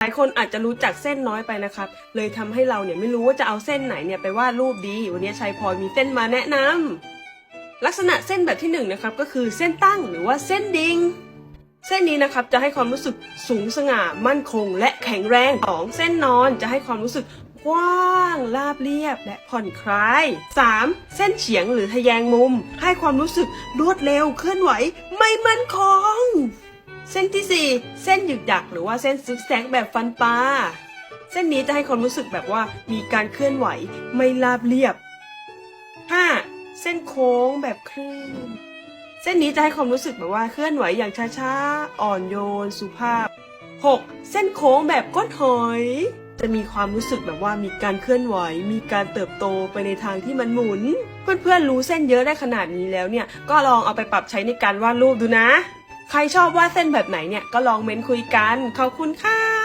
หลายคนอาจจะรู้จักเส้นน้อยไปนะครับ เลยทำให้เราเนี่ยไม่รู้ว่าจะเอาเส้นไหนเนี่ยไปวาดรูปดี วันนี้ชัยพรมีเส้นมาแนะนำลักษณะเส้นแบบที่หนึ่งนะครับก็คือเส้นตั้งหรือว่าเส้นดิงเส้นนี้นะครับจะให้ความรู้สึกสูงสง่ามั่นคง และแข็งแรงสองเส้นนอนจะให้ความรู้สึกกว้างราบเรียบและผ่อนคลาย 3. เส้นเฉียงหรือทะแยงมุม ให้ความรู้สึกรวดเร็วเคลื่อนไหว ไม่มั่นคง ส้นที่ 4 เส้นหยึกหยักหรือว่าเส้นซิกแซกแบบฟันปลาเส้นนี้จะให้ความรู้สึกแบบว่ามีการเคลื่อนไหวไม่ราบเรียบ 5. เส้นโค้งแบบคลื่นเส้นนี้จะให้ความรู้สึกแบบว่าเคลื่อนไหวอย่างช้าๆ อ่อนโยนสุภาพ 6. เส้นโค้งแบบก้นหอย จะมีความรู้สึกแบบว่ามีการเคลื่อนไหว มีการเติบโตไปในทางที่มันหมุน เพื่อนๆรู้เส้นเยอะได้ขนาดนี้แล้วเนี่ย ก็ลองเอาไปปรับใช้ในการวาดรูปดูนะ ใครชอบวาดเส้นแบบไหนเนี่ยก็ลองเม้นคุยกัน ขอบคุณค่ะ